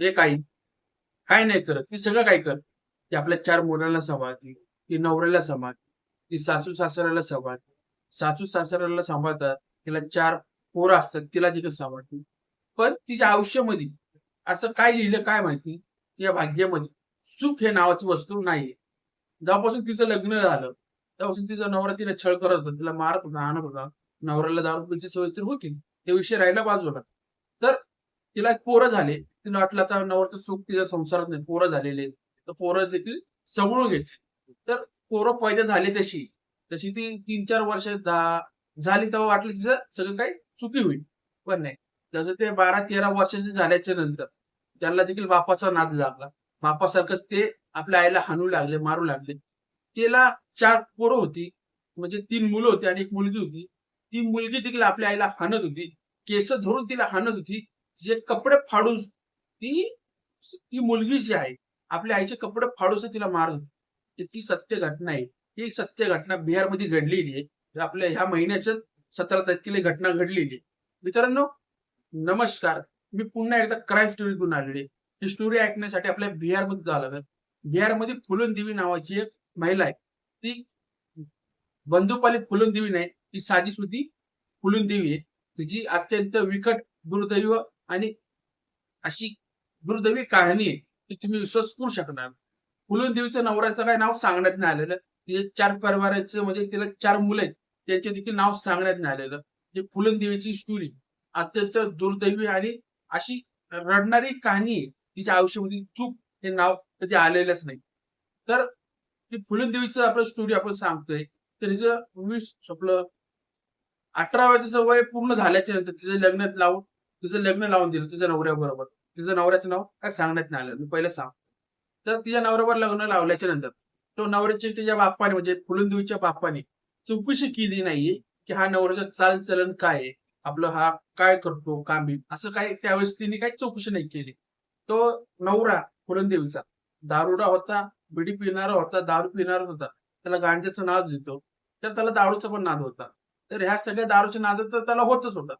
हे काही काय नाही करत ती सगळं काय कर ती आपल्या चार मुलांना सांभाळते ती नवऱ्याला सांभाळते ती सासू सासऱ्याला सांभाळते. सासू सासऱ्याला सांभाळतात तिला चार पोरं असतात तिला तिथं सांभाळते. पण तिच्या आयुष्यामध्ये असं काय लिहिलं काय माहिती? या भाग्यामध्ये सुख हे नावाची वस्तू नाहीये. जेव्हापासून तिचं लग्न झालं तेव्हापासून तिचा नवरा तिला छळ करत होता तिला मारत होता आणत होता नवऱ्याला दारू पिण्याची सवय तर होती. ते विषय राहिला बाजूला. तिला एक पोरं झाले. तिला वाटलं आता नवरचं सुख तिच्या संसारात नाही. पोरं झालेले तर पोरं देखील समळून घेतली तर पोरं पैदा झाली तशी. तशी ती तीन चार वर्ष दहा झाली तेव्हा वाटलं तिचं सगळं काही चुकी होईल. पण नाही. जसं ते बारा तेरा वर्षाचे झाल्याच्यानंतर त्यांना देखील बापाचा नाद लागला. बापासारखंच ते आपल्या आईला हाणू लागले मारू लागले. तिला चार पोरं होती. म्हणजे तीन मुलं होती आणि एक मुलगी होती. ती मुलगी देखील आपल्या आईला हाणत होती. केस धरून तिला हाणत होती. जे कपडे फाडून ती ती मुलगी जी आहे आपल्या आईचे कपडे फाडून तिला मारत ती सत्य घटना आहे. ही सत्य घटना बिहारमध्ये घडलेली आहे. आपल्या ह्या महिन्याच्या सतरा तारखेला घटना घडलेली आहे. मित्रांनो नमस्कार. मी पुन्हा एकदा क्राईम स्टोरी घेऊन आलेली ही स्टोरी ऐकण्यासाठी आपल्या बिहारमध्ये जावं लागेल. बिहारमध्ये फुलन देवी नावाची एक महिला आहे. ती बंधुपाली फुलन देवी नाही ती साधी सुधी फुलन देवी आहे. तिची अत्यंत विकट दुर्दैव आणि अशी दुर्दैवी कहाणी आहे की तुम्ही विश्वास करू शकणार. फुलन देवीचं नवऱ्याचं काय नाव सांगण्यात नाही आलेलं. तिचे चार परिवाराचं म्हणजे तिला चार मुलं आहेत. त्यांचे देखील नाव सांगण्यात नाही आलेलं. म्हणजे जे फुलन देवीची स्टोरी अत्यंत दुर्दैवी आणि अशी रडणारी कहाणी आहे. तिच्या आयुष्यामध्ये चूक हे नाव कधी आलेलंच नाही. तर ती फुलन देवीचं आपलं स्टोरी आपण सांगतोय. तर हिचं वीस आपलं अठरा तिचं वय पूर्ण झाल्याच्यानंतर तिचं लग्नात लावून तिचं लग्न लावून दिलं तिच्या नवऱ्याबरोबर. तिचं नवऱ्याचं नाव काय सांगण्यात नाही आलं. मी पहिलं सांग. तर तिच्या नवऱ्यावर लग्न लावल्याच्या नंतर तो नवऱ्याची तिच्या बाप्पाने म्हणजे फुलंदेवीच्या बाप्पाने चौकशी केली नाहीये की हा नवऱ्याचं चालचलन काय आहे आपलं हा काय करतो कामी असं काय त्यावेळेस तिने काही चौकशी नाही केली. तो नवरा फुलंदेवीचा दारुडा होता बिडी पिणारा होता दारू पिणारा होता. त्याला गांजाचं नाद देतो तर त्याला दारूचा पण नाद होता. तर ह्या सगळ्या दारूच्या नाद तर त्याला होतच होता.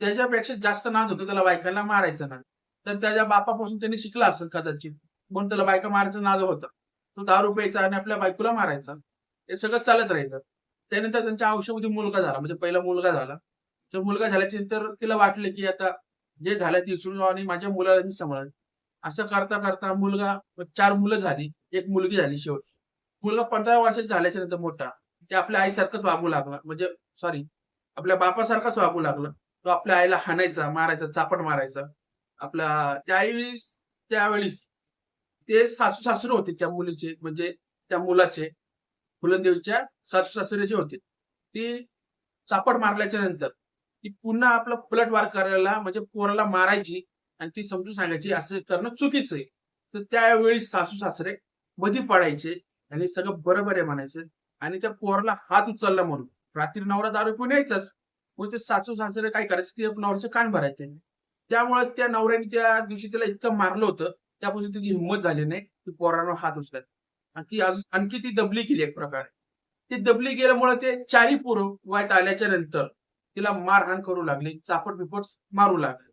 त्याच्यापेक्षा जास्त नाच होतं त्याला बायकांना मारायचं नाच तर त्याच्या बापापासून त्यांनी शिकला असेल कदाचित. म्हणून त्याला बायका मारायचं नाज होता. तो दारू प्यायचा आणि आपल्या बायकोला मारायचा. हे सगळं चालत राहिलं. त्यानंतर त्यांच्या आयुष्यामध्ये मुलगा झाला. म्हणजे पहिला मुलगा झाला. तर मुलगा झाल्याच्यानंतर तिला वाटलं की आता जे झालं ते विसरून जाऊ आणि माझ्या मुलाला मी सांभाळ असं करता करता मुलगा चार मुलं झाली. एक मुलगी झाली शेवट मुलगा पंधरा वर्षाचा झाल्याच्यानंतर मोठा. ते आपल्या आईसारखंच वागू लागला. म्हणजे सॉरी आपल्या बापासारखाच वागू लागला. तो आपल्या आईला हाणायचा मारायचा चापट मारायचा. आपल्या त्यावेळीस त्यावेळीस ते सासू सासरे होते त्या मुलीचे म्हणजे त्या मुलाचे फुलंदेवीच्या सासू सासरे जे होते ते चापट मारल्याच्या नंतर ती पुन्हा आपला पलटवार करायला म्हणजे पोराला मारायची आणि ती समजून सांगायची असं करणं चुकीचं आहे. तर त्यावेळी सासू सासरे मधी पडायचे आणि सगळं बरोबर आहे म्हणायचे. आणि त्या पोराला हात उचलला म्हणून. रात्री नवरा दारू पिऊन यायचाच. मग ते सासू सासरे काय करायचं? ते नवऱ्याचं कान भरायचे त्यामुळे त्या नवऱ्याने त्या दिवशी तिला इतकं मारलं होतं त्यापासून तिची हिंमत झाली नाही ती पोरानं हात उचलाय आणि ती अजून आणखी ती दबली गेली एक प्रकारे. ती दबली गेल्यामुळे ते चारी पोरं वयात आल्याच्यानंतर तिला मारहाण करू लागले चापट बिपट मारू लागले.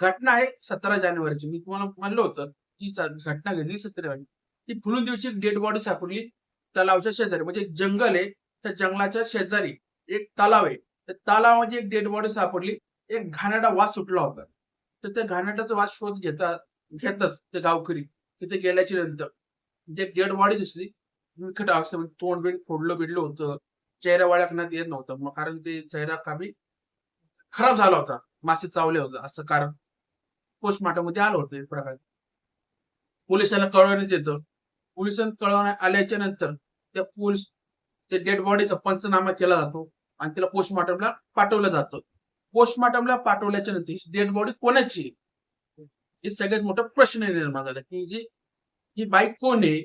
घटना आहे सतरा जानेवारीची. मी तुम्हाला म्हणलं होतं ती घटना घडली सतरा ती फुलून दिवशी डेड बॉडी सापडली तलावच्या शेजारी. म्हणजे एक जंगल आहे त्या जंगलाच्या शेजारी एक तलाव आहे. तर तलावामध्ये एक डेड बॉडी सापडली. एक घाणाडा वास सुटला होता. तर त्या घाणाडाचा वास शोध घेता घेतच ते गावकरी तिथे गेल्याच्यानंतर. जे डेड बॉडी दिसली. विकट अवस्थेमध्ये तोंड बिंड फोडलं बिडलं होतं. चेहरा वाळखण्यात येत नव्हतं. मग कारण ते चेहरा कामी खराब झाला होता. मासे चावले होते. असं कारण पोस्टमॉर्टममध्ये आलं होतं एक प्रकारे. पोलिसांना कळवण्यात येतं. पोलिसांना कळवण्यात आल्याच्यानंतर त्या पोलीस ते डेड बॉडीचा पंचनामा केला जातो. आणि तिला पोस्टमॉर्टमला पाठवलं जातं. पोस्टमॉर्टमला पाठवल्याच्या नंतर डेड बॉडी कोणाची हे सगळ्यात मोठा प्रश्न निर्माण झाला. की जी ही बाईक कोण आहे?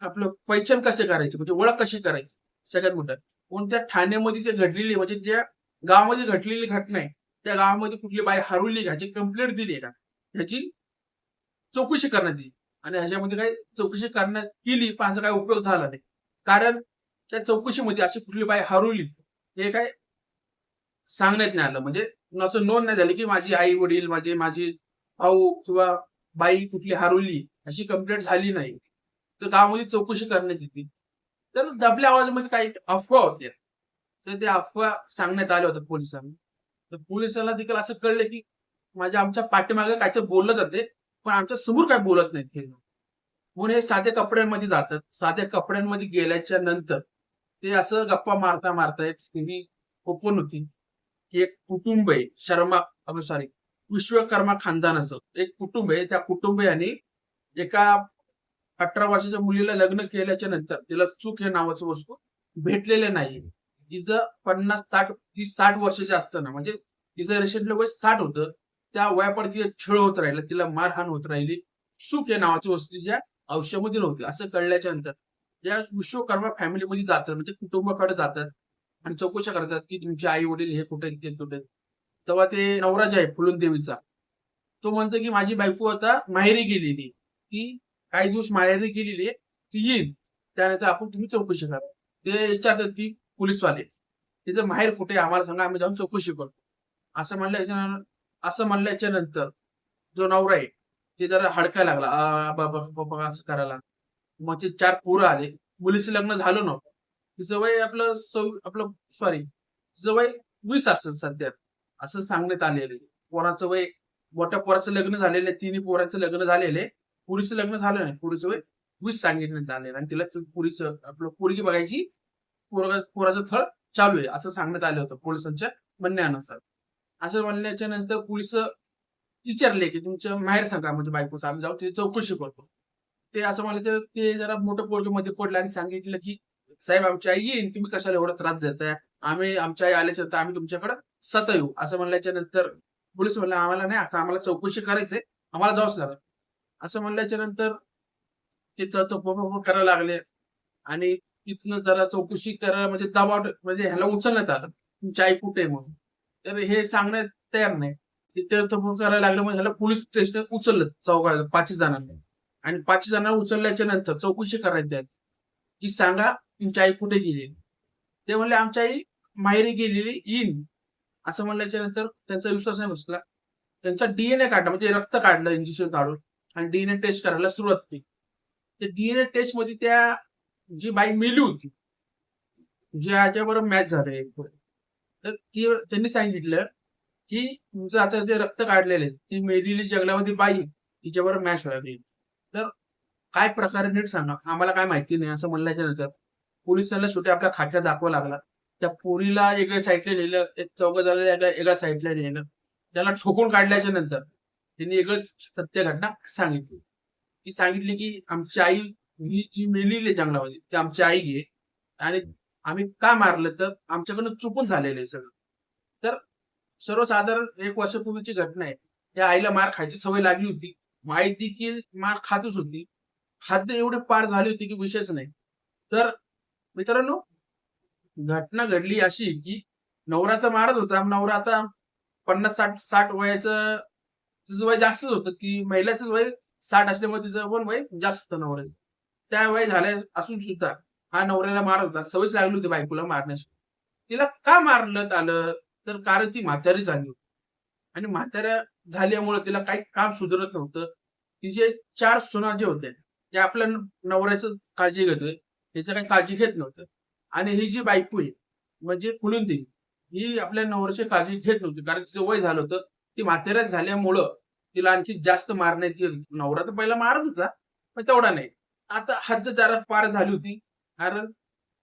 आपलं पैचण कसे करायची? म्हणजे ओळख कशी करायची? सगळ्यात मोठं. कोणत्या ठाण्यामध्ये ते घडलेली म्हणजे ज्या गावामध्ये घडलेली घटना आहे त्या गावामध्ये कुठली बाई हरवली ह्याची कंप्लेंट दिली आहे का? ह्याची चौकशी करण्यात येईल आणि ह्याच्यामध्ये काही चौकशी करण्यात केली पण ह्याचा काही उपयोग झाला नाही. कारण त्या चौकशीमध्ये अशी कुठली बाई हरवली हे काय सांगण्यात नाही आलं. म्हणजे असं नोंद नाही झाली की माझी आई वडील माझे माझी भाऊ किंवा बाई कुठली हरवली अशी कंप्लेंट झाली नाही. तर गावामध्ये चौकशी करण्यात येते. तर दबल्या आवाजामध्ये काही अफवा होत्या. तर ते अफवा सांगण्यात आल्या होत्या पोलिसांना. तर पोलिसांना देखील असं कळलं की माझ्या आमच्या पाठीमागे काहीतरी बोललं जाते पण आमच्यासमोर काय बोलत नाहीत हे म्हणून हे साध्या कपड्यांमध्ये जातात. साध्या कपड्यांमध्ये गेल्याच्यानंतर ते असं गप्पा मारता मारता एक स्थिती ओपन होती की एक कुटुंब आहे शर्मा सॉरी विश्वकर्मा खानदानाचं. एक कुटुंब आहे त्या कुटुंबियाने एका अठरा वर्षाच्या मुलीला लग्न केल्याच्यानंतर तिला सुख हे नावाचं वस्तू भेटलेलं नाही तिचं पन्नास साठ ती साठ वर्षाची असताना म्हणजे तिचं रिसेंटली वय साठ होतं त्या वयापर तिला छळ होत राहिला तिला मारहाण होत राहिली सुख या नावाची वस्तू तिच्या आयुष्यामध्ये नव्हती. असं कळल्याच्या नंतर या विश्वकर्मा फॅमिलीमध्ये जातात म्हणजे कुटुंबाकडे जातात आणि चौकशा करतात की तुमचे आई वडील हे कुठे ते कुठे तेव्हा ते नवरा जे आहे फुलून देवीचा तो म्हणतो की माझी बायको आता माहेरी गेलेली ती काही दिवस माहेरी गेलेली आहे ती येईल. त्यानंतर आपण तुम्ही चौकशी करा. ते विचारतात की पोलीसवाले तिचं माहेर कुठे आम्हाला सांगा आम्ही जाऊन चौकशी करतो. असं म्हणल्याच्या असं म्हणल्याच्या नंतर जो नवरा आहे ते जरा हडकायला लागला बाबा बाबा असं करायला मग ते चार पोरं आले. मुलीचं लग्न झालं नव्हतं. तिचं वय आपलं सव आपलं सॉरी तिचं वय वीस असेल सध्या. असं सांगण्यात आलेलं आहे. पोराचं वय मोठ्या पोराचं लग्न झालेलं आहे. तिन्ही पोराचं लग्न झालेलं आहे. पुरीचं लग्न झालं नाही. पुरीचं वय वीस सांगितण्यात आलेलं आणि तिला पुरीचं आपलं पोरगी बघायची पोरगा पोराचं थळ चालू आहे असं सांगण्यात आलं होतं पोलिसांच्या म्हणण्यानुसार. असं म्हणल्याच्या नंतर पोलीस विचारले की तुमचं माहेर सांगा म्हणजे बायकोचं. आम्ही जाऊ ते चौकशी करतो. ते असं म्हणलं तर ते जरा मोठं पोरगमध्ये पडलं आणि सांगितलं की साहेब आमची आई येईन तुम्ही कशाला एवढा त्रास देताय? आम्ही आमच्या आई आल्याच्यानंतर आम्ही तुमच्याकडे सत येऊ. असं म्हणल्याच्या नंतर पोलीस म्हणलं आम्हाला नाही असं आम्हाला चौकशी करायचंय आम्हाला जावंच लागलं. असं म्हणल्याच्या नंतर तिथं तो करायला लागले. आणि तिथनं जरा चौकशी करायला म्हणजे दबाव म्हणजे ह्याला उचलण्यात आलं. तुमची आई कुठे आहे म्हणून? तर हे सांगण्यात तयार नाही. तिथे तो करायला लागलं म्हणजे ह्याला पोलीस स्टेशन उचललं चौघा पाच जणांनी. आणि पाच जणांना उचलल्याच्या नंतर चौकशी करायची आहे. की सांगा तुमची आई कुठे गेलेली ते म्हणले आमची आई माहेरी गेलेली येईन. असं म्हणल्याच्या नंतर त्यांचा विश्वास नाही बसला. त्यांचा डीएनए काढला म्हणजे रक्त काढलं इंजेक्शन काढून. आणि डीएनए टेस्ट करायला सुरुवात केली. ते डीएनए टेस्टमध्ये त्या जी बाई मेली होती ज्याच्याबरोबर मॅच झाले तर ती त्यांनी सांगितलं की तुमचं आता जे रक्त काढलेले ती मेलेली जंगलामध्ये बाई तिच्याबरोबर मॅच व्हायला तर काय प्रकारे नीट सांगा? आम्हाला काय माहिती नाही असं म्हणल्याच्या नंतर पोलिसांना शेवटी आपल्या खात्यात दाखवा लागला. त्या पोरीला एका साईडला नेलं एक चौघ झालेल्या एका साईडला नेलं. त्याला ठोकून काढल्याच्या नंतर त्यांनी एकच सत्य घटना सांगितली. ती सांगितली की आमची आई ही जी मेलेली जंगलामध्ये ती आमची आई आहे आणि आम्ही का मारलं तर आमच्याकडनं चुकून झालेलं आहे सगळं. तर सर्वसाधारण एक वर्षापूर्वीची घटना आहे. त्या आईला मार खायची सवय लागली होती. माहिती देखील मार खातच होती. हद्द एवढे पार झाली होती की विशेष नाही. तर मित्रांनो घटना घडली अशी की नवरा तर मारत होता. नवरा आता पन्नास साठ साठ वयाचं तिचं वय जास्तच होतं. ती महिलाच वय साठ असल्यामुळे तिचं पण वय जास्त होतं नवऱ्याचं. त्या वय झाल्या असून सुद्धा हा नवऱ्याला मारत होता. सवयच लागली होती बायकोला मारण्याची. तिला का मारलं आलं? तर कारण ती म्हातारी झाली होती. आणि म्हाताऱ्या झाल्यामुळे तिला काही काम सुधारत नव्हतं. तिचे चार सुना जे होते ते आपल्या नवऱ्याचं काळजी घेतोय त्याचं काही काळजी घेत नव्हतं. आणि ही जी बायको आहे म्हणजे फुलून देवी ही आपल्या नवऱ्याची काळजी घेत नव्हती. कारण तिचं वय झालं होतं. ती म्हातेऱ्यात झाल्यामुळं तिला आणखी जास्त मारण्यात गेली नवरा तर पहिला मारत होता पण तेवढा नाही. आता हद्द जरा पार झाली होती. कारण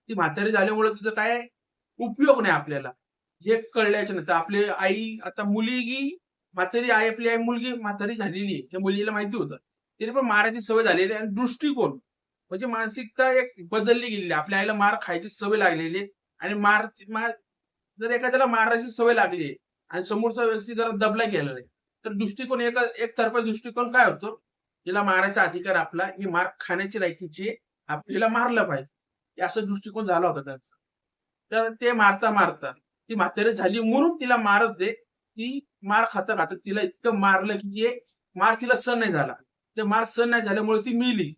ती म्हातारी झाल्यामुळे तिचं काय उपयोग नाही आपल्याला. हे कळल्याच्या नंतर आपली आई आता मुलगी म्हातारी आई आपली आई मुलगी म्हातारी झालेली आहे. त्या मुलीला माहिती होतं. तिने पण मारायची सवय झालेली आहे आणि दृष्टिकोन म्हणजे मानसिकता एक बदलली गेलेली आहे. आपल्या आईला मार खायची सवय लागलेली आहे आणि मार मार जर एखाद्याला मारायची सवय लागली आहे आणि समोरचा व्यक्ती जरा दबला गेला नाही तर दृष्टिकोन एका एकतर्फा दृष्टिकोन काय होतो? तिला मारायचा अधिकार आपला ही मार खाण्याची लायकीची आपल्याला मारलं पाहिजे. असं दृष्टिकोन झाला होता त्यांचा. तर ते मारता मारता ती म्हातारी झाली म्हणून तिला मारत दे ती मार खाता खाता तिला इतकं मारलं की मार तिला सण नाही झाला. ते मार सण नाही झाल्यामुळे ती मिली.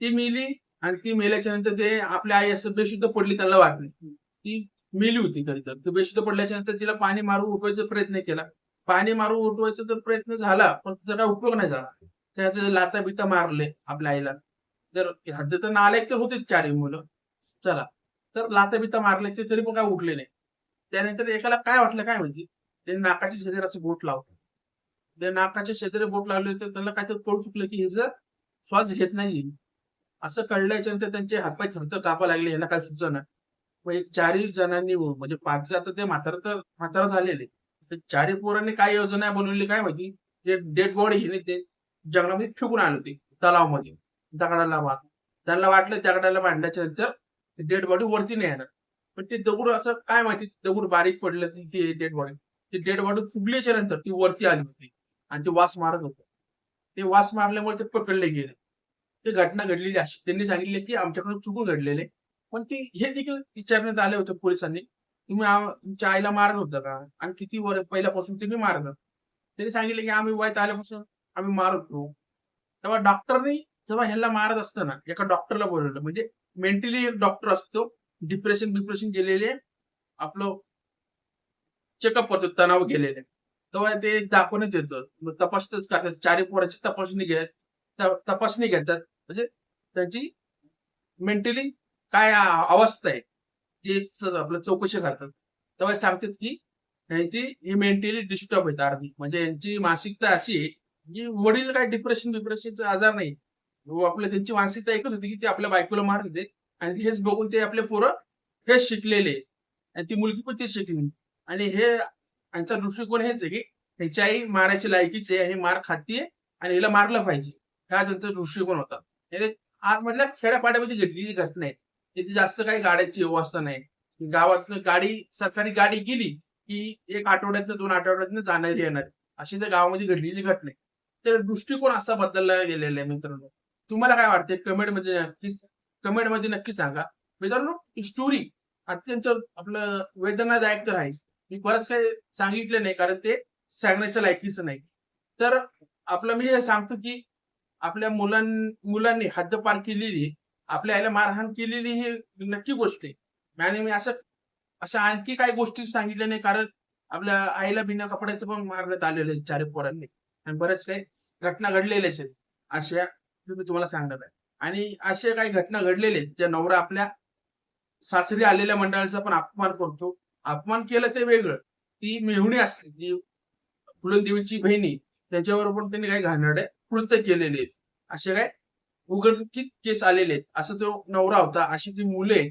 ती मिली आणि ती मेल्याच्या नंतर ते आपल्या आई असं बेशुद्ध पडली त्यांना वाटली. ती मेली होती खरी तर. ती बेशुद्ध पडल्याच्या नंतर तिला पाणी मारून उठवायचा प्रयत्न केला. पाणी मारून उठवायचा तर प्रयत्न झाला पण त्याचा काय उपयोग नाही झाला. त्यानंतर लाता बिता मारले आपल्या आईला. तर हद्द तर नालायक तर होतेच चारही मुलं. चला. तर लाता बिता मारले ते तरी पण काय उठले नाही. त्यानंतर एकाला काय वाटलं काय म्हणजे? ते नाकाच्या शेजाराचं बोट लावलं ते नाकाच्या शेजारी बोट लावले तर त्यांना काहीतरी तोड चुकलं की हे जर श्वास घेत नाही असं कळल्याच्या नंतर त्यांचे हातपाय थरथर कापा लागले यांना काय सुचना? मग चारही जणांनी हो, म्हणजे पाच आता ते म्हातारा तर म्हातारा झालेले. तर चारही पोरांनी काय योजना बनवली काय माहिती? जे डेड बॉडी घेणे ते जंगलामध्ये फेकून आले होते तलावमध्ये. दगडाला बांध त्यांना वाटलं दगडाला मांडल्याच्या नंतर डेड बॉडी वरती नाही येणार पण ते दगड असं काय माहिती दगड बारीक पडलं ते डेड बॉडी ते डेड बॉडी फुगल्याच्या नंतर ती वरती आली होती आणि ते वास मारत होतं. ते वास मारल्यामुळे ते पकडले गेले. ते घटना घडलेली अशी. त्यांनी सांगितले की आमच्याकडून चुकून घडलेले. पण ते हे देखील विचारण्यात आले होते पोलिसांनी. तुम्ही तुमच्या आईला मारत होता का? आणि किती वर पहिल्यापासून तुम्ही मारत त्यांनी सांगितले की आम्ही वयात आल्यापासून आम्ही मारत. होतो तेव्हा डॉक्टरनी जेव्हा ह्याला मारत असताना एका डॉक्टरला बोलवलं. म्हणजे मेंटली एक डॉक्टर असतो. डिप्रेशन डिप्रेशन गेलेले. आपलं चेकअप करतो तणाव गेलेले. तेव्हा ते दाखवण्यात येतं मग करतात. चारी पोराची तपासणी घेत तपासणी घेतात. म्हणजे त्यांची मेंटली काय अवस्था आहे ते आपलं चौकशी करतात. तेव्हा सांगतात की यांची ही मेंटली डिस्टर्ब आहेत अर्धी म्हणजे यांची मानसिकता अशी आहे की वडील काय डिप्रेशन बिप्रेशनचा आजार नाही. व आपलं त्यांची मानसिकता एकच होती की ते आपल्या बायकोला मारत होते. आणि हेच बघून ते आपले पोरं हेच शिकलेले. आणि ती मुलगी पण तेच शिकली. आणि हे यांचा दृष्टिकोन हेच आहे की त्याची आई मारायची लायकीच आहे हे मार खातीये आणि हिला मारलं पाहिजे. हा त्यांचा दृष्टिकोन होता. आज म्हटलं खेड्यापाड्यामध्ये घडलेली घटना आहे. तिथे जास्त काही गाड्याची व्यवस्था नाही. गावातनं गाडी सरकारी गाडी गेली की एक आठवड्यातनं दोन आठवड्यातनं जाणारी येणार. अशी तर गावामध्ये घडलेली घटना आहे. तर दृष्टिकोन असा बदलला गेलेला आहे मित्रांनो. तुम्हाला काय वाटते कमेंट नक्कीच कमेंटमध्ये नक्की सांगा. मित्रांनो ही स्टोरी अत्यंत आपलं वेदनादायक तर आहेच. मी बरंच काही सांगितलं नाही कारण ते सांगण्याच्या लायकीचं नाही. तर आपलं मी हे सांगतो की आपल्या मुलां मुलांनी हद्दपार केलेली आपल्या आईला मारहाण केलेली ही नक्की गोष्ट आहे. आणि मी असं अशा आणखी काही गोष्टी सांगितल्या नाही कारण आपल्या आईला बिना कपड्याचं पण मारण्यात आलेलं आहे चार पोरांनी. आणि बऱ्याच काही घटना घडलेल्याच आहेत. अशा मी तुम्हाला सांगणार आहे. आणि अशा काही घटना घडलेल्या आहेत. ज्या नवरा आपल्या सासरी आलेल्या मंडळाचा पण अपमान करतो. अपमान केलं ते वेगळं. ती मेहुणी असते जी फुलदेवीची बहिणी त्याच्यावर पण त्यांनी काही घाणडे कृत्य केलेले आहेत. असे काय उघडकीत केस आलेले आहेत. असं तो नवरा होता. अशी ती मुले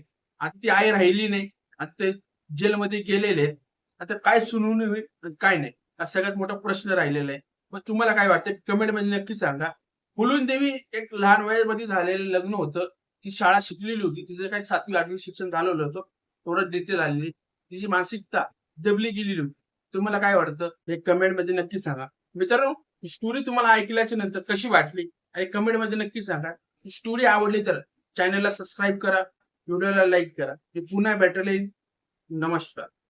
आता ती आई राहिली नाही. आता ते जेलमध्ये गेलेले आहेत. आता काय सुनवून होईल? काय नाही. हा सगळ्यात मोठा प्रश्न राहिलेला आहे. मग तुम्हाला काय वाटतं? कमेंटमध्ये नक्की सांगा. फुलून देवी एक लहान वयामध्ये झालेलं लग्न होतं. ती शाळा शिकलेली होती. तिचं काही सातवी आठवी शिक्षण झालेलं होतं. थोडं डिटेल आलेली. तिची मानसिकता दबली गेलेली होती. तुम्हाला काय वाटतं? हे कमेंटमध्ये नक्की सांगा. मित्रांनो स्टोरी तुम्हाला ऐकल्याच्या नंतर कशी वाटली? आणि कमेंटमध्ये नक्की सांगा. स्टोरी आवडली तर चॅनलला सबस्क्राईब करा. व्हिडिओला लाईक करा. मी पुन्हा भेटले. येईल नमस्कार.